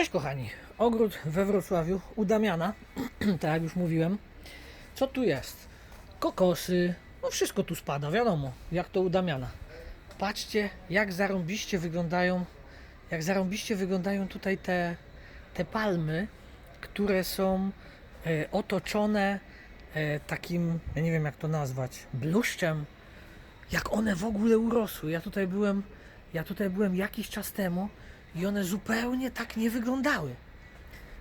Cześć kochani, ogród we Wrocławiu u Damiana, tak jak już mówiłem. Co tu jest? Kokosy, no wszystko tu spada, wiadomo, jak to u Damiana. Patrzcie, jak zarąbiście wyglądają, jak zarąbiście wyglądają tutaj te, te palmy, które są e, otoczone e, takim, ja nie wiem jak to nazwać, bluszczem. Jak one w ogóle urosły. Ja tutaj byłem, ja tutaj byłem jakiś czas temu i one zupełnie tak nie wyglądały.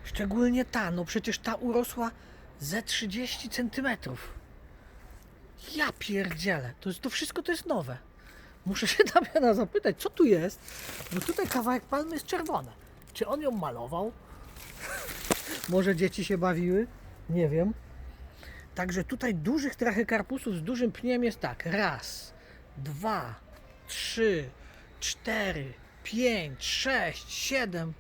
Szczególnie ta, no przecież ta urosła ze 30 centymetrów. Ja pierdzielę, to, to wszystko to jest nowe. Muszę się Damiana zapytać, co tu jest, bo tutaj kawałek palmy jest czerwony. Czy on ją malował? Może dzieci się bawiły? Nie wiem. Także tutaj dużych trachykarpusów z dużym pniem jest tak. Raz, dwa, trzy, cztery, pięć, sześć, siedem,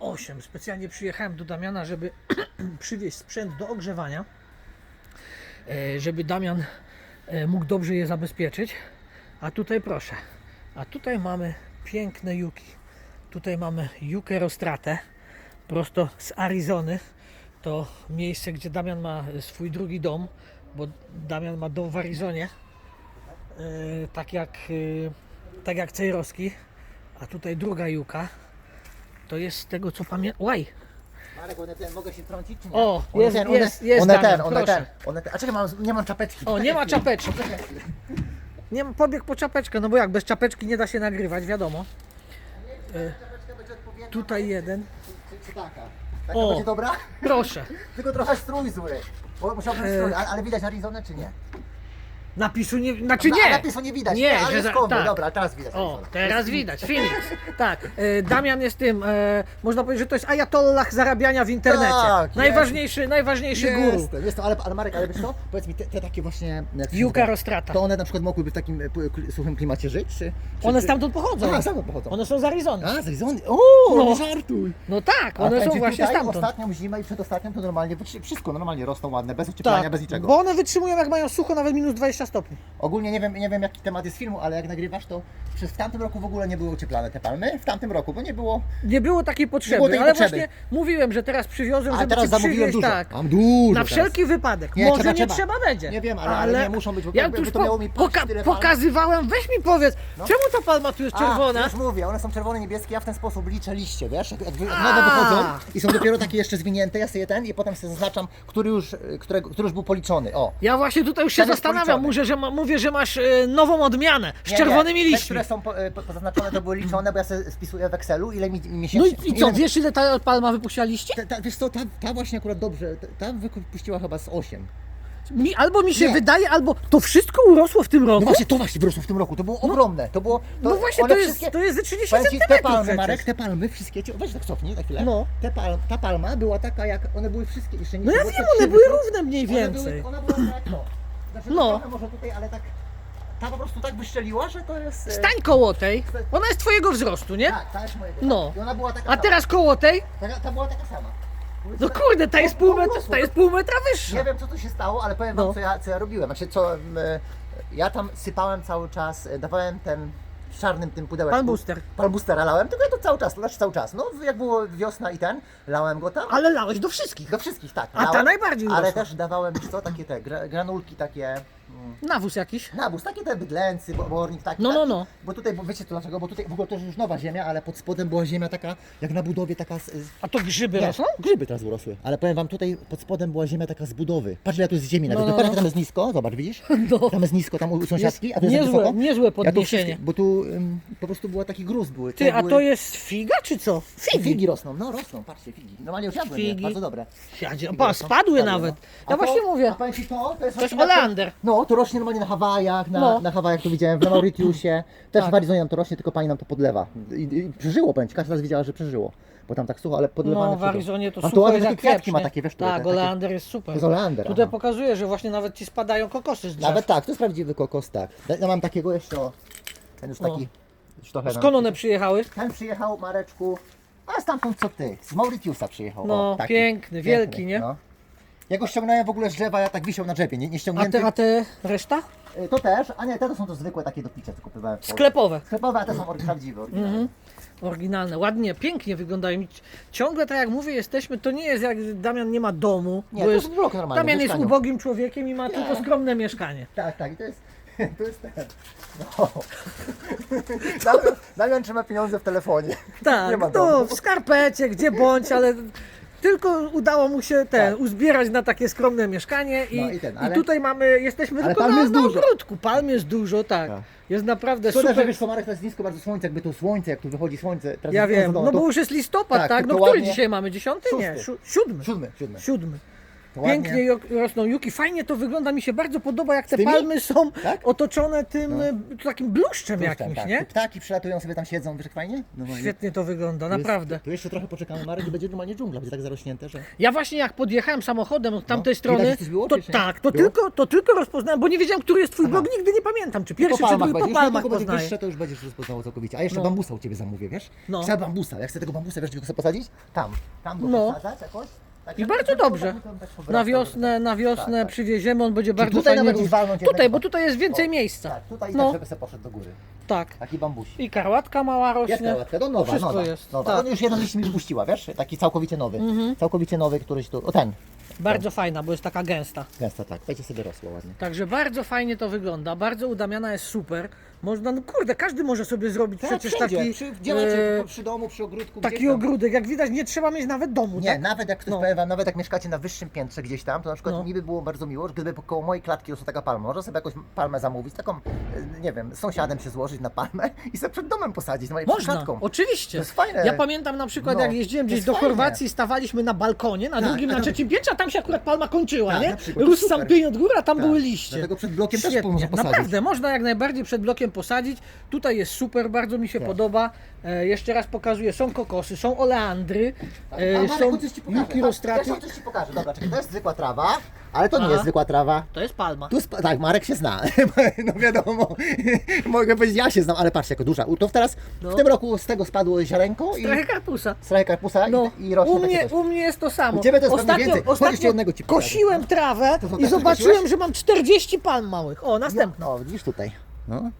osiem. Specjalnie przyjechałem do Damiana, żeby przywieźć sprzęt do ogrzewania, e, żeby Damian e, mógł dobrze je zabezpieczyć. A tutaj proszę, a tutaj mamy piękne juki. Tutaj mamy jukę rostratę, prosto z Arizony. To miejsce, gdzie Damian ma swój drugi dom, bo Damian ma dom w Arizonie. E, tak jak, tak jak Cejrowski. A tutaj druga juka. To jest z tego co pamiętam. Łaj! Marek, one ten, mogę się wtrącić czy nie? O, one jest- ten, jest- one, jest one Damian, ten, one proszę. ten, one ten. A czekaj, mam, nie mam czapeczki. O, nie ma czapeczki. Nie pobiegł po czapeczkę, no bo jak bez czapeczki nie da się nagrywać, wiadomo. Odpowiednia. Tutaj jeden. Czy, czy taka? Taka O. będzie dobra? Proszę. Tylko trochę strój zły. Bo musiałbym E. strój, ale, ale widać Arizonę czy nie? Napisu nie. Znaczy Na- nie! Napisu nie widać, Nie, ale że za- skąd? tak. Dobra, teraz widać O, teraz widać, Phoenix. Tak, e, Damian jest tym, e, można powiedzieć, że to jest ajatollah zarabiania w internecie. Tak, najważniejszy, najważniejszy guru. Jestem, jestem, ale, ale Marek, ale wiesz co? Powiedz mi, te, te takie właśnie... jak się Juka nazywa? rostrata. To one na przykład mogłyby w takim e, p- suchym klimacie żyć, czy... czy One czy- stamtąd pochodzą. Aha, stamtąd pochodzą. One są z Arizony. A, z Arizony. O, No. nie żartuj. No tak, one są właśnie tutaj stamtąd. ostatnią zimę i przedostatnią to normalnie wszy- wszystko normalnie rosną ładne, bez ocieplania, Tak, bez niczego. bo one wytrzymują jak mają sucho nawet minus 20 stopni. Ogólnie nie wiem, nie wiem jaki temat jest filmu, ale jak nagrywasz to przez w tamtym roku w ogóle nie były ocieplane te palmy. W tamtym roku, bo nie było. Nie było takiej potrzeby, było tej ale potrzeby. właśnie mówiłem, że teraz przywiozłem, Ale żeby teraz ci zamówiłem dużo. tak. Mam dużo. Na teraz. wszelki wypadek. Nie, Może trzeba, nie trzeba. będzie. Nie wiem, ale- ale nie muszą być, bo Ja tu to miało mi poka tyle palm. pokazywałem, weź mi powiedz, No. czemu ta palma tu jest A, czerwona? już mówię, one są czerwone, niebieskie, ja w ten sposób liczę liście, wiesz, jak, jak A. nowe wychodzą i są dopiero takie jeszcze zwinięte, ja sobie ten i potem sobie zaznaczam, który już, którego, który już był policzony, o. Ja właśnie tutaj już się Ten zastanawiam, mówię, że, ma, mówię, że masz e, nową odmianę z czerwonymi. Te, liśćmi. które są po, e, po, pozaznaczone, to były liczone, bo ja sobie spisuję w Excelu, ile mi No miesięcznie... i, i co, ile- wiesz ile ta palma wypuściła liści? Ta, ta, wiesz co, ta, ta właśnie akurat dobrze, ta, ta wypuściła chyba z 8. Mi, albo mi się Nie. wydaje, albo to wszystko urosło w tym roku. No właśnie, to właśnie wyrosło w tym roku, to było ogromne, to było... To, No właśnie, one to jest, wszystkie- to jest ze 30 Powiem ci, te centymetrów palmy, przecież. Marek, te palmy, wszystkie, ci- weź tak cofnij na chwilę. No. Te pal, ta palma była taka jak, one były wszystkie, jeszcze nie No ja było wiem, tak one były równe mniej One więcej. Były, ona była jak to. Znaczy, No. no. może tutaj, ale tak, ta po prostu tak wyszczeliła, że to jest... e, Stań koło tej. Ona jest twojego wzrostu, nie? Tak, ta jest mojego. No. I ona była taka A teraz koło tej? sama. Ta, ta była taka sama. No kurde, ta jest pół metra, ta jest pół metra Nie wyższa. wiem co tu się stało, ale powiem No. wam co ja, co ja robiłem. Znaczy, co, e, ja tam sypałem cały czas, e, dawałem ten w czarnym tym pudełeczku. Pan boostera lałem, tylko ja to cały czas, to znaczy cały czas. No jak było wiosna i ten, lałem go tam. Ale lałeś do wszystkich. Do wszystkich, tak. A ta lałem, najbardziej Ale urosła. też dawałem, wiesz co, takie te gra, granulki takie, Nawóz jakiś. nabóz, takie te bydlęcy, bo- bornik taki. No, no, taki. no. Bo tutaj, bo wiecie to dlaczego, bo tutaj w ogóle to już nowa ziemia, ale pod spodem była ziemia taka, jak na budowie taka z, z A to grzyby rosną? grzyby teraz urosły. Ale powiem wam, tutaj pod spodem była ziemia taka z budowy. Patrz, ile tu jest ziemi nawet. No, No, no, Patrz, no. jak tam jest nisko, zobacz, widzisz? No. Tam jest nisko, tam u sąsiadki, a tu jest niezłe- tak wysoko. niezłe Ja tu podniesienie. wszystkie- bo tu ym, po prostu był taki gruz były. Ty, a cegły. to jest figa czy co? Figi. figi rosną, no rosną, patrzcie, figi. Normalnie już jadłem, Figi. bardzo dobre. Siadzie. Figi Pa, rosną, spadły no. nawet. A Ja właśnie to, mówię. A powiem ci to, to jest, To oleander. No, to rośnie normalnie na Hawajach, na, No. na Hawajach to widziałem, na Mauritiusie. Też Tak. w Arizonie nam to rośnie, tylko pani nam to podlewa. I, i przeżyło, powiem ci, każda raz wiedziała, że przeżyło. Bo tam tak sucho, ale podlewane No w przeżyło. Arizonie to A tu jest takie jak kwiatki pieprz, ma nie? takie, wiesz, które Tak, te- oleander jest super. To jest oleander, Tutaj aha. pokazuje, że właśnie nawet ci spadają kokosy z drzew. Nawet tak, to jest prawdziwy kokos, tak. Ja mam takiego jeszcze, o, ten już taki, już trochę... Skąd one przyjechały? Ten przyjechał, Mareczku, a stamtąd co ty, z Mauritiusa przyjechał. No, o, taki. piękny, wielki, nie? No. Ja go ściągnąłem w ogóle z drzewa, ja tak wisiał na drzewie, nie, nie A ściągnięty. te, a reszta? Y, To też, a nie, te to są to zwykłe takie do picia, co kupowałem. w Polsce. Sklepowe. Sklepowe, a te są ory- prawdziwe, oryginalne. Mhm. Oryginalne, ładnie, pięknie wyglądają. I Ciągle tak jak mówię, jesteśmy, to nie jest jak Damian nie ma domu, Nie, to jest, blok normalny, Damian jest mieszkaniu. ubogim człowiekiem i ma tylko skromne mieszkanie. Tak, tak, i to jest, to jest ten. No. Damian, Damian trzyma pieniądze w telefonie. Tak, Nie ma no domu. w skarpecie, gdzie bądź, ale tylko udało mu się ten, Tak. uzbierać na takie skromne mieszkanie i, No i ten, ale- tutaj mamy, jesteśmy Ale tylko palm na, jest na dużo. ogródku, palm jest dużo, tak. Tak. Jest naprawdę Szkoda, że super. wiesz co, Marek, teraz jest nisko bardzo słońce, jakby to słońce, jak tu wychodzi słońce. Teraz Ja jest wiem, to- no bo to- już jest listopad, Tak, tak? No tylko który ładnie- dzisiaj mamy? Dziesiąty? Nie, Szósty. siu- siódmy. Siódmy, siódmy. Siódmy. Ładnie. Pięknie jo- rosną juki, fajnie to wygląda, mi się bardzo podoba, jak te tymi? palmy są Tak? otoczone tym No. e, takim bluszczem Puszczam, jakimś, tak. nie? Tu Ptaki przylatują sobie tam siedzą, wiesz jak fajnie? Normalnie. Świetnie to wygląda, Tu jest- naprawdę. Tu jeszcze trochę poczekamy, Marek, i będzie normalnie dżungla, będzie tak zarośnięte, że... Ja właśnie jak podjechałem samochodem od tamtej No. strony, Widać, że coś było, to czy nie? tak, to Było? tylko, to tylko rozpoznałem, bo nie wiedziałem, który jest twój blog, nigdy nie pamiętam, czy pierwszy, czy drugi, po palmach będzie poznaję. wyższe, to już będziesz rozpoznało całkowicie. A jeszcze No. bambusa u Ciebie zamówię, wiesz? No. Chcę bambusa, jak chcę tego bambusa, wiesz, gdzie go chcę posadzić? Tam, tam go No. posadzać jakoś. I bardzo dobrze. Na wiosnę, na wiosnę Tak, tak. przywieziemy, on będzie bardzo tutaj fajnie nawet rósł. walnąć Tutaj, jednego. bo tutaj jest więcej O, miejsca. Tak, tutaj No. tak, żeby sobie poszedł do góry. Tak. Taki bambusik. I karłatka mała Jest rośnie. kałatka, to nowa, Wszystko nowa. jest, nowa. tak. On już jeden liść mi wypuściła, wiesz? Taki całkowicie nowy. Mhm. Całkowicie nowy, któryś tu... O ten. Bardzo fajna, bo jest taka gęsta. Gęsta, tak. Będzie sobie rosło ładnie. Także bardzo fajnie to wygląda, bardzo udamiana jest super. Można, no kurde, każdy może sobie zrobić przecież wszędzie. taki, przy, gdzie macie, e, przy domu, przy ogródku, taki tam. ogródek. Jak widać, nie trzeba mieć nawet domu, Nie, tak? nawet jak ktoś No. powiem wam, nawet jak mieszkacie na wyższym piętrze gdzieś tam, to na przykład No. mi by było bardzo miło, że gdyby koło mojej klatki rosła taka palma. Można sobie jakąś palmę zamówić, taką, e, nie wiem, z sąsiadem się złożyć na palmę i sobie przed domem posadzić, na mojej Można, klatką. oczywiście. To jest fajne. Ja pamiętam na przykład, No, jak jeździłem to gdzieś jest do fajne. Chorwacji, stawaliśmy na balkonie, na Tak, drugim, na tak. trzecim piętrze, a tam się akurat palma kończyła, Tak, nie? na przykład, Rósł sam super. pień od góry, a tam Tak, były liście. Dlatego przed blokiem też Świetnie, można posadzić. naprawdę, można jak najbardziej przed blokiem posadzić. Tutaj jest super, bardzo mi się Tak. podoba. E, jeszcze raz pokazuję, są kokosy, są oleandry, e, Marek, są chodź, coś ci pokażę. Chodź, coś ci pokażę. Dobra, czekaj, to jest zwykła trawa, ale to nie Aha. jest zwykła trawa. To jest palma. Tu sp- tak, Marek się zna. No wiadomo, mogę powiedzieć, ja się znam, ale patrzcie, jako duża. To teraz No. w tym roku z tego spadło ziarenko i Trochę karpusa. strajk karpusa No, i, i rośnie u, takie mnie, coś. u mnie jest to samo. U ciebie to jest pewnie ostatnio, więcej. Chodź, jeszcze jednego ci pokażę. kosiłem trawę To i zobaczyłem, kosiłeś? że mam 40 palm małych. O, następna. No, widzisz tutaj. No.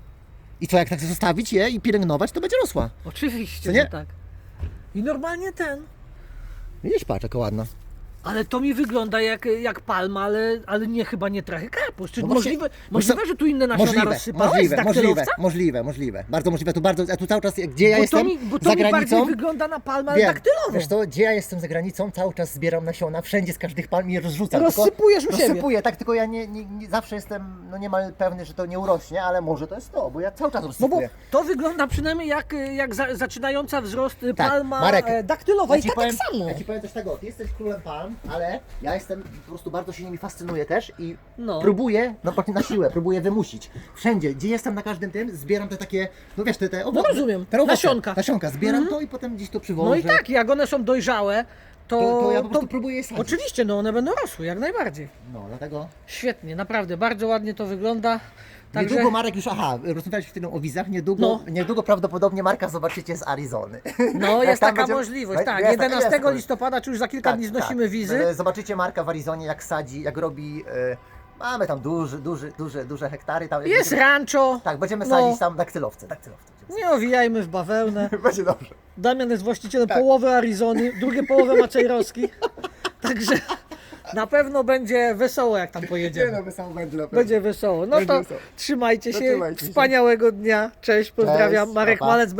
I co, jak tak zostawić je i pielęgnować, to będzie rosła. Oczywiście, Co nie? że tak. I normalnie ten. Widzisz, patrz, jaka ładna. Ale to mi wygląda jak, jak palma, ale, ale nie chyba nie trachykarpus. Czy No właśnie, możliwe, możliwe, że tu inne nasiona Możliwe, rozsypałeś możliwe, z możliwe, daktylowca? możliwe, możliwe. Bardzo możliwe. Tu bardzo, a tu cały czas, gdzie ja bo jestem, to mi, bo to za mi bardziej granicą, wygląda na palmę Wiem, daktylową. wiesz to, gdzie ja jestem za granicą, cały czas zbieram nasiona, wszędzie z każdych palm i je rozrzucam. tylko- Rozsypujesz u siebie. Rozsypuję, tak, tylko ja nie, nie, nie zawsze jestem no niemal pewny, że to nie urośnie, ale może to jest to, bo ja cały czas No bo rozsypuję. to wygląda przynajmniej jak, jak za, zaczynająca wzrost y, Tak, palma Marek, e, daktylowa Ja i tak, powiem, tak samo. Ja ci powiem coś tego, ty jesteś królem palm, ale ja jestem, po prostu bardzo się nimi fascynuję też i No. próbuję, no właśnie na siłę, próbuję wymusić. Wszędzie, gdzie jestem na każdym tym, zbieram te takie, no wiesz, te, te owoce. No rozumiem, te owoce, nasionka. Nasionka, zbieram to i potem gdzieś to przywożę. No i tak, jak one są dojrzałe, to, To, to ja po prostu próbuję je sadzić. Oczywiście, no one będą rosły, jak najbardziej. No, dlatego... Świetnie, naprawdę, bardzo ładnie to wygląda. Także Niedługo Marek już, aha, rozmawialiśmy chwilę o wizach, niedługo, No. niedługo prawdopodobnie Marka zobaczycie z Arizony. no, jest taka będzie- możliwość, jest tak. taka- 11 jest listopada, czy już za kilka Tak, dni znosimy tak. wizy. E, Zobaczycie Marka w Arizonie, jak sadzi, jak robi. E, mamy tam duży, duży, duże, duże hektary. Tam Jest będziemy, rancho. Tak, będziemy No. sadzić tam daktylowce. daktylowce. Nie owijajmy w bawełnę. Będzie dobrze. Damian jest właścicielem Tak. połowy Arizony, drugie połowę Maczejrowski. Także na pewno będzie wesoło, jak tam Nie pojedziemy. no, my sam będzie Będzie wesoło. No Będzie to wesoło. trzymajcie To się. trzymajcie się. Wspaniałego dnia. Cześć, pozdrawiam. Cześć, Marek pa, pa. Malec,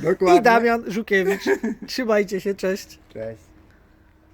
Dokładnie. i Damian Żukiewicz. Trzymajcie się, cześć. Cześć.